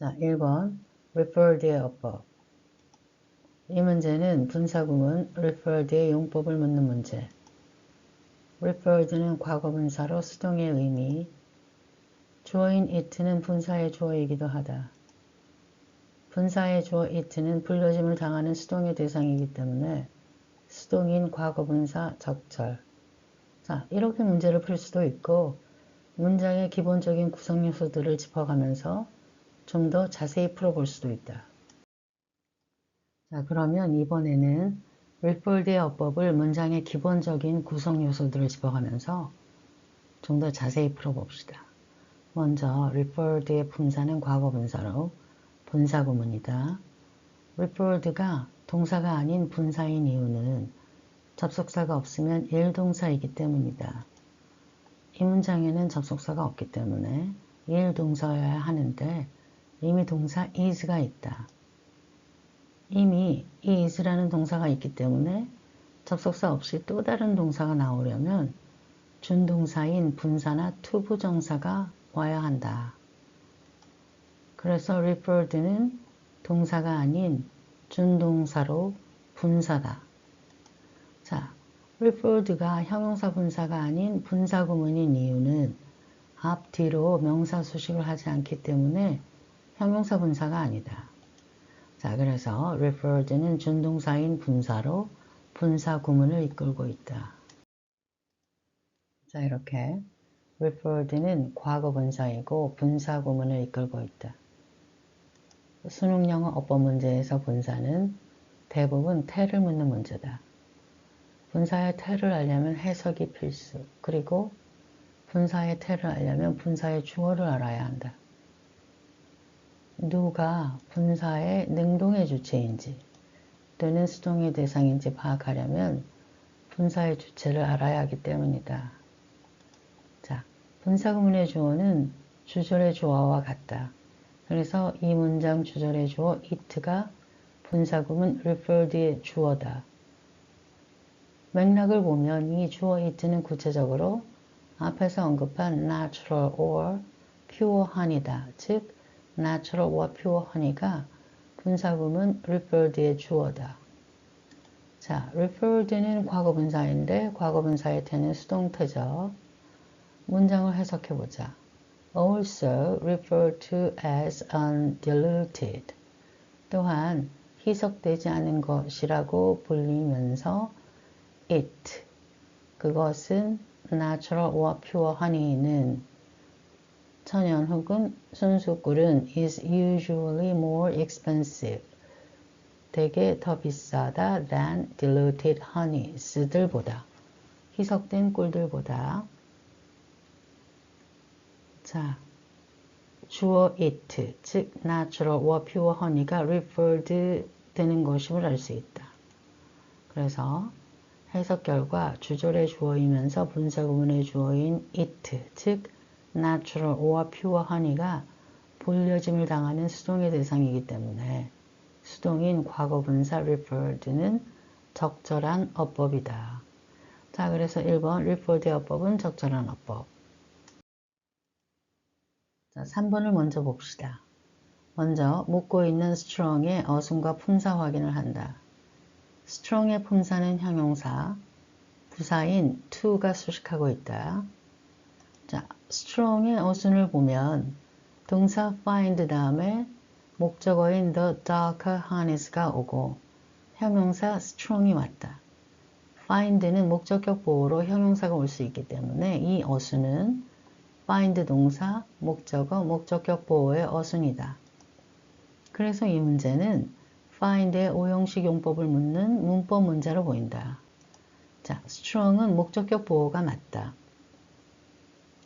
자, 1번 referred의 어법. 이 문제는 분사구문 referred의 용법을 묻는 문제. referred는 과거분사로 수동의 의미, 주어인 it는 분사의 주어이기도 하다. 분사의 주어 it는 불려짐을 당하는 수동의 대상이기 때문에 수동인 과거분사 적절. 자, 이렇게 문제를 풀 수도 있고 문장의 기본적인 구성 요소들을 짚어가면서 좀 더 자세히 풀어볼 수도 있다. 자, 그러면 이번에는 리폴드의 어법을 문장의 기본적인 구성 요소들을 짚어가면서 좀 더 자세히 풀어봅시다. 먼저 referred의 분사는 과거 분사로 분사 구문이다. referred가 동사가 아닌 분사인 이유는 접속사가 없으면 일동사이기 때문이다. 이 문장에는 접속사가 없기 때문에 일동사여야 하는데 이미 동사 is가 있다. 이미 is라는 동사가 있기 때문에 접속사 없이 또 다른 동사가 나오려면 준동사인 분사나 투부정사가 와야 한다. 그래서 referred는 동사가 아닌 준동사로 분사다. 자, referred가 형용사 분사가 아닌 분사 구문인 이유는 앞, 뒤로 명사 수식을 하지 않기 때문에 형용사 분사가 아니다. 자, 그래서 referred는 준동사인 분사로 분사 구문을 이끌고 있다. 자, 이렇게 referred는 과거 분사이고 분사 구문을 이끌고 있다. 수능 영어 어법 문제에서 분사는 대부분 태를 묻는 문제다. 분사의 태를 알려면 해석이 필수. 그리고 분사의 태를 알려면 분사의 주어를 알아야 한다. 누가 분사의 능동의 주체인지 또는 수동의 대상인지 파악하려면 분사의 주체를 알아야 하기 때문이다. 자, 분사구문의 주어는 주절의 주어와 같다. 그래서 이 문장 주절의 주어 it가 분사구문 referred의 주어다. 맥락을 보면 이 주어 it는 구체적으로 앞에서 언급한 natural or pure honey다. 즉 natural와 pure honey가 분사구문 referred의 주어다. 자, referred는 과거분사인데 과거분사의 태는 수동태죠. 문장을 해석해보자. also referred to as undiluted. 또한 희석되지 않은 것이라고 불리면서 it. 그것은 natural와 pure honey는 천연 혹은 순수 꿀은 is usually more expensive. 되게 더 비싸다 than diluted honeys들보다. 희석된 꿀들보다. 자, 주어 it, 즉 natural와 pure honey가 referred 되는 것임을 알 수 있다. 그래서 해석 결과 주절의 주어이면서 분사 구문의 주어인 it, 즉 natural or pure honey가 불려짐을 당하는 수동의 대상이기 때문에 수동인 과거분사 referred는 적절한 어법이다. 자, 그래서 1번 referred의 어법은 적절한 어법. 자, 3번을 먼저 봅시다. 먼저 묻고 있는 strong의 어순과 품사 확인을 한다. strong의 품사는 형용사, 부사인 to가 수식하고 있다. 자, strong의 어순을 보면 동사 find 다음에 목적어인 the darker harness가 오고 형용사 strong이 왔다. find는 목적격 보호로 형용사가 올 수 있기 때문에 이 어순은 find 동사, 목적어, 목적격 보호의 어순이다. 그래서 이 문제는 find의 오형식 용법을 묻는 문법 문제로 보인다. 자, strong은 목적격 보호가 맞다.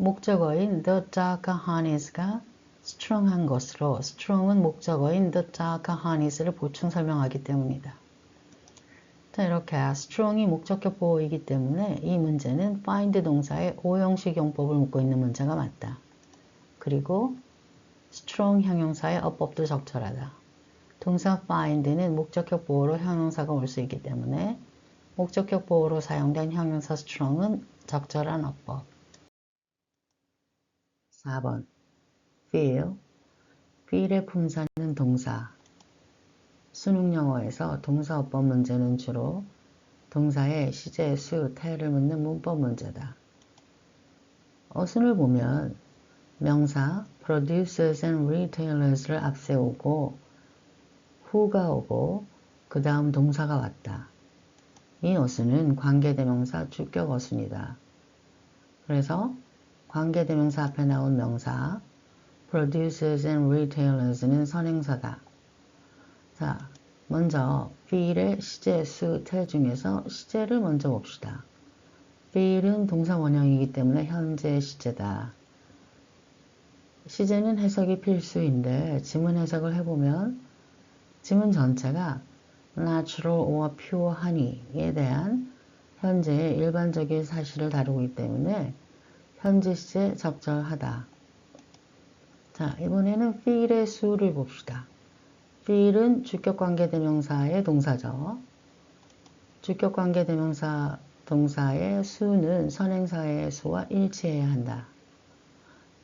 목적어인 the harness가 strong한 것으로 strong은 목적어인 the harness를 보충 설명하기 때문이다. 자, 이렇게 strong이 목적격 보호이기 때문에 이 문제는 find 동사의 오형식 용법을 묻고 있는 문제가 맞다. 그리고 strong 형용사의 어법도 적절하다. 동사 find는 목적격 보호로 형용사가 올 수 있기 때문에 목적격 보호로 사용된 형용사 strong은 적절한 어법. 4번 feel feel의 품사는 동사. 수능 영어에서 동사 어법 문제는 주로 동사의 시제, 수, 태를 묻는 문법 문제다. 어순을 보면 명사 producers and retailers를 앞세우고 who가 오고 그 다음 동사가 왔다. 이 어순은 관계대명사 주격 어순이다. 그래서 관계대명사 앞에 나온 명사 producers and retailers는 선행사다. 자, 먼저 feel의 시제, 수, 태 중에서 시제를 먼저 봅시다. feel은 동사 원형이기 때문에 현재 시제다. 시제는 해석이 필수인데 지문 해석을 해보면 지문 전체가 natural or pure honey에 대한 현재의 일반적인 사실을 다루기 때문에 현재 시제 적절하다. 자, 이번에는 feel의 수를 봅시다. feel은 주격관계대명사의 동사죠. 주격관계대명사 동사의 수는 선행사의 수와 일치해야 한다.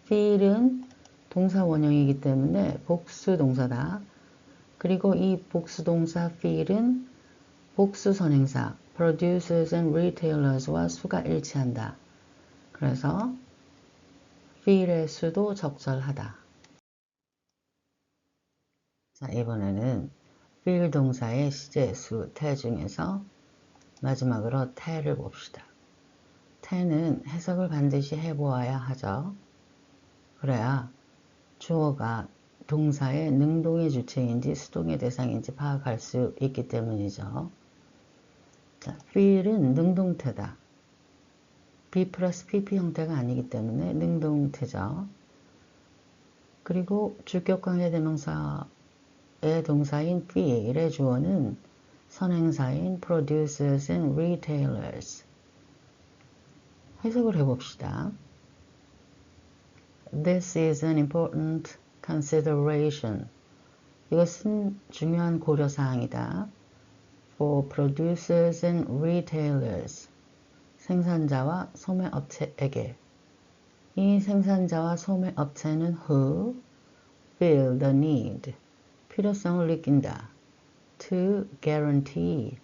feel은 동사 원형이기 때문에 복수 동사다. 그리고 이 복수 동사 feel은 복수 선행사 producers and retailers와 수가 일치한다. 그래서 feel의 수도 적절하다. 자, 이번에는 feel 동사의 시제, 수, 태 중에서 마지막으로 태를 봅시다. 태는 해석을 반드시 해보아야 하죠. 그래야 주어가 동사의 능동의 주체인지 수동의 대상인지 파악할 수 있기 때문이죠. 자, feel은 능동태다. Be 플러스 pp 형태가 아니기 때문에 능동태죠. 그리고 주격관계대명사의 동사인 feel의 주어는 선행사인 producers and retailers. 해석을 해봅시다. This is an important consideration. 이것은 중요한 고려사항이다. For producers and retailers. 생산자와 소매업체에게. 이 생산자와 소매업체는 who feel the need. 필요성을 느낀다. To guarantee.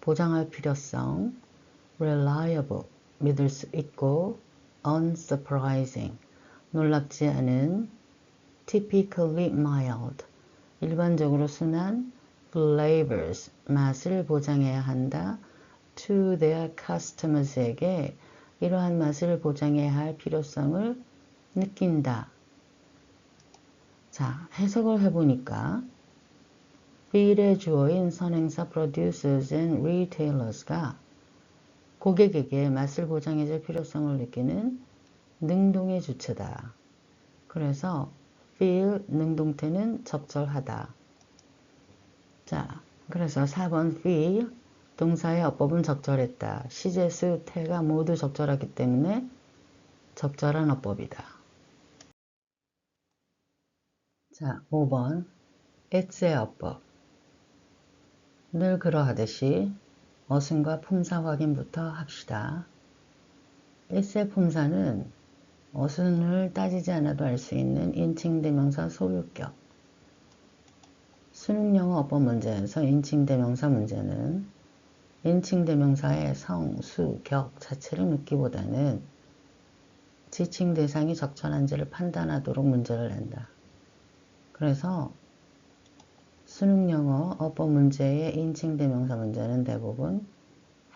보장할 필요성. Reliable. 믿을 수 있고. Unsurprising. 놀랍지 않은 typically mild 일반적으로 순한 flavors 맛을 보장해야 한다 to their customers에게 이러한 맛을 보장해야 할 필요성을 느낀다. 자, 해석을 해보니까 feel의 주어인 선행사 producers and retailers가 고객에게 맛을 보장해줄 필요성을 느끼는 능동의 주체다. 그래서 feel 능동태는 적절하다. 자, 그래서 4번 feel 동사의 어법은 적절했다. 시제수, 태가 모두 적절하기 때문에 적절한 어법이다. 자, 5번 it's의 어법 늘 그러하듯이 어순과 품사 확인부터 합시다. it's의 품사는 어순을 따지지 않아도 알 수 있는 인칭 대명사 소유격. 수능영어 어법 문제에서 인칭 대명사 문제는 인칭 대명사의 성, 수, 격 자체를 묻기보다는 지칭 대상이 적절한지를 판단하도록 문제를 낸다. 그래서 수능 영어 어법 문제의 인칭 대명사 문제는 대부분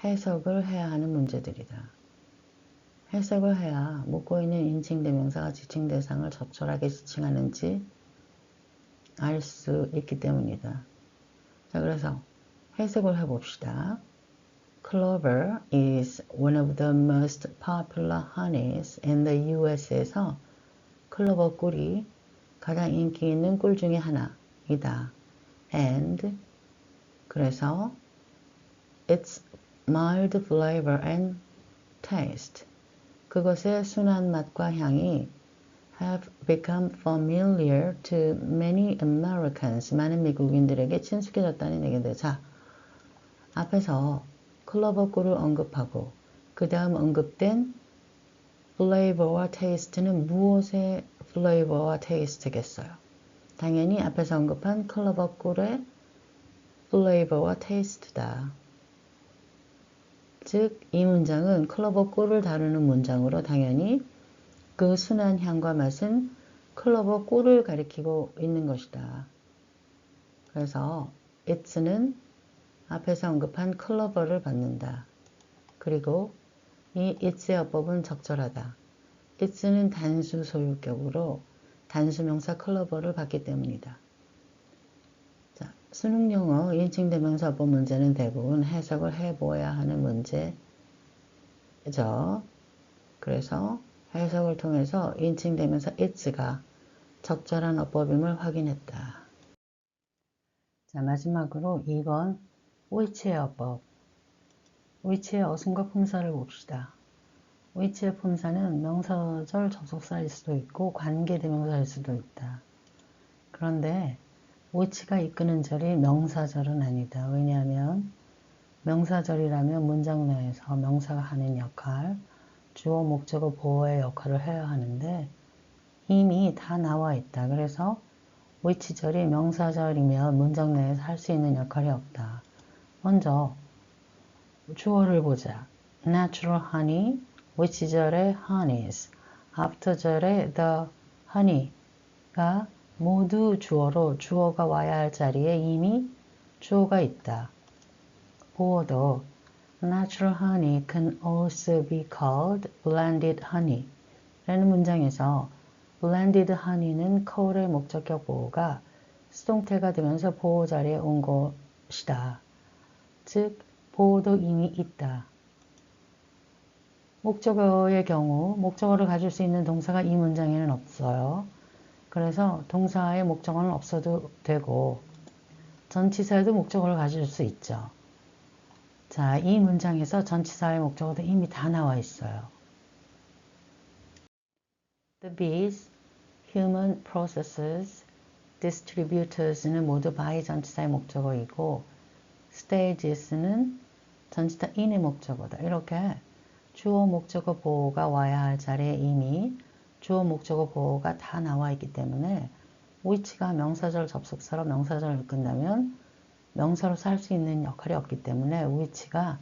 해석을 해야 하는 문제들이다. 해석을 해야 묻고 있는 인칭 대명사가 지칭 대상을 적절하게 지칭하는지 알 수 있기 때문이다. 자, 그래서 해석을 해봅시다. Clover is one of the most popular honeys in the US에서 클로버 꿀이 가장 인기 있는 꿀 중에 하나이다. And 그래서 its mild flavor and taste 그것의 순한 맛과 향이 have become familiar to many Americans. 많은 미국인들에게 친숙해졌다는 얘기인데, 자, 앞에서 클로버 꿀을 언급하고, 그 다음 언급된 flavor와 taste는 무엇의 flavor와 taste겠어요? 당연히 앞에서 언급한 클로버 꿀의 플레이버와 테이스트다. 즉, 이 문장은 클로버 꿀을 다루는 문장으로 당연히 그 순한 향과 맛은 클로버 꿀을 가리키고 있는 것이다. 그래서 it's는 앞에서 언급한 클로버를 받는다. 그리고 이 it's의 어법은 적절하다. it's는 단수 소유격으로 단수명사 클로버를 받기 때문이다. 자, 수능 영어 인칭대명사 어법 문제는 대부분 해석을 해보아야 하는 문제죠. 그래서 해석을 통해서 인칭대명사 it's가 적절한 어법임을 확인했다. 자, 마지막으로 2번 which의 어법. which의 어순과 품사를 봅시다. which의 품사는 명사절 접속사일 수도 있고 관계대명사일 수도 있다. 그런데 which가 이끄는 절이 명사절은 아니다. 왜냐하면 명사절이라면 문장 내에서 명사가 하는 역할, 주어, 목적어, 보어의 역할을 해야 하는데 이미 다 나와 있다. 그래서 which절이 명사절이면 문장 내에서 할 수 있는 역할이 없다. 먼저 주어를 보자. natural honey, which절의 honeys, after절의 the honey가 모두 주어로 주어가 와야 할 자리에 이미 주어가 있다. 보어도 natural honey can also be called blended honey 라는 문장에서 blended honey는 coul의 목적격 보호가 수동태가 되면서 보호 자리에 온 것이다. 즉, 보호도 이미 있다. 목적어의 경우 목적어를 가질 수 있는 동사가 이 문장에는 없어요. 그래서 동사의 목적어는 없어도 되고 전치사에도 목적어를 가질 수 있죠. 자, 이 문장에서 전치사의 목적어도 이미 다 나와 있어요. The bees, human processes, distributors는 모두 by 전치사의 목적어이고 stages는 전치사 in의 목적어다. 이렇게 주어 목적어 보호가 와야 할 자리에 이미 주어 목적어 보호가 다 나와 있기 때문에 which가 명사절 접속사로 명사절을 끝나면 명사로 살수 있는 역할이 없기 때문에 which가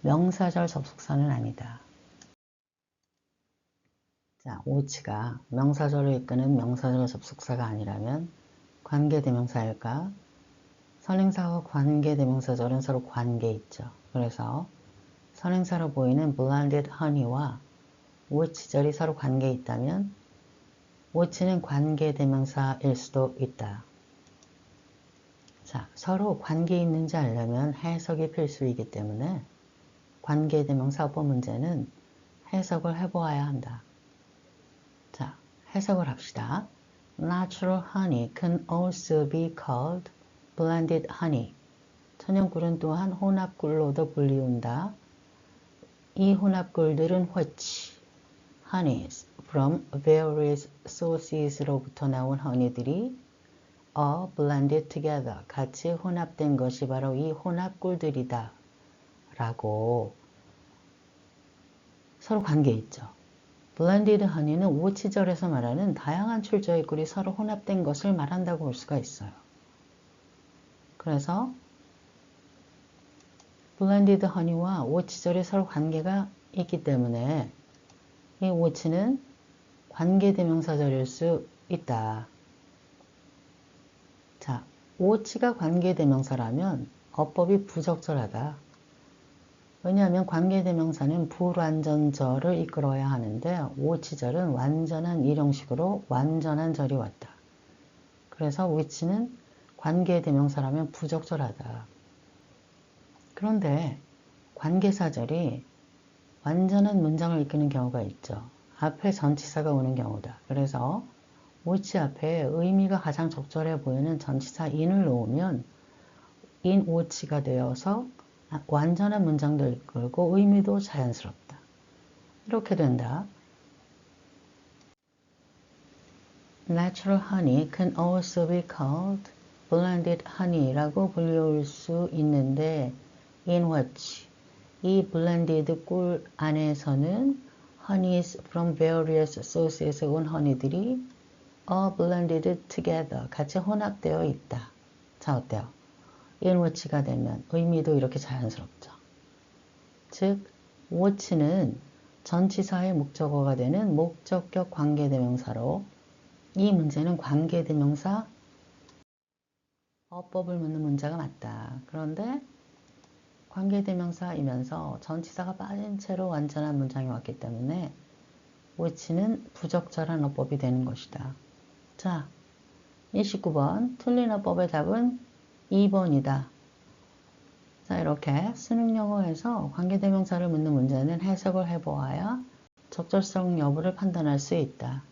명사절 접속사는 아니다. 자, which가 명사절을 이끄는 명사절 접속사가 아니라면 관계대명사일까? 선행사와 관계 대명사절은 서로 관계 있죠. 그래서 선행사로 보이는 blended honey와 which절이 서로 관계 있다면 which는 관계 대명사일 수도 있다. 자, 서로 관계 있는지 알려면 해석이 필수이기 때문에 관계 대명사 어법 문제는 해석을 해보아야 한다. 자, 해석을 합시다. Natural honey can also be called blended honey. 천연꿀은 또한 혼합꿀로도 불리운다. 이 혼합꿀들은 which, honeys from various sources로부터 나온 honey들이 are blended together, 같이 혼합된 것이 바로 이 혼합꿀들이다. 라고 서로 관계 있죠. blended honey는 오치절에서 말하는 다양한 출처의 꿀이 서로 혼합된 것을 말한다고 볼 수가 있어요. 그래서 블렌디드 허니와 오치절이 서로 관계가 있기 때문에 이 오치는 관계대명사절일 수 있다. 자, 오치가 관계대명사라면 어법이 부적절하다. 왜냐하면 관계대명사는 불완전절을 이끌어야 하는데 오치절은 완전한 일용식으로 완전한 절이 왔다. 그래서 위치는 관계 대명사라면 부적절하다. 그런데 관계사절이 완전한 문장을 이끄는 경우가 있죠. 앞에 전치사가 오는 경우다. 그래서 which 앞에 의미가 가장 적절해 보이는 전치사 in을 놓으면 in which가 되어서 완전한 문장도 이끌고 의미도 자연스럽다. 이렇게 된다. Natural honey can also be called blended honey라고 불릴 수 있는데 in which 이 blended 꿀 안에서는 honeys from various sources에서 온 honey들이 are blended together. 같이 혼합되어 있다. 자, 어때요? in which가 되면 의미도 이렇게 자연스럽죠. 즉, which는 전치사의 목적어가 되는 목적격 관계대명사로 이 문제는 관계대명사 어법을 묻는 문제가 맞다. 그런데 관계대명사이면서 전치사가 빠진 채로 완전한 문장이 왔기 때문에 which는 부적절한 어법이 되는 것이다. 자, 29번 틀린 어법의 답은 2번이다. 자, 이렇게 수능 영어에서 관계대명사를 묻는 문제는 해석을 해보아야 적절성 여부를 판단할 수 있다.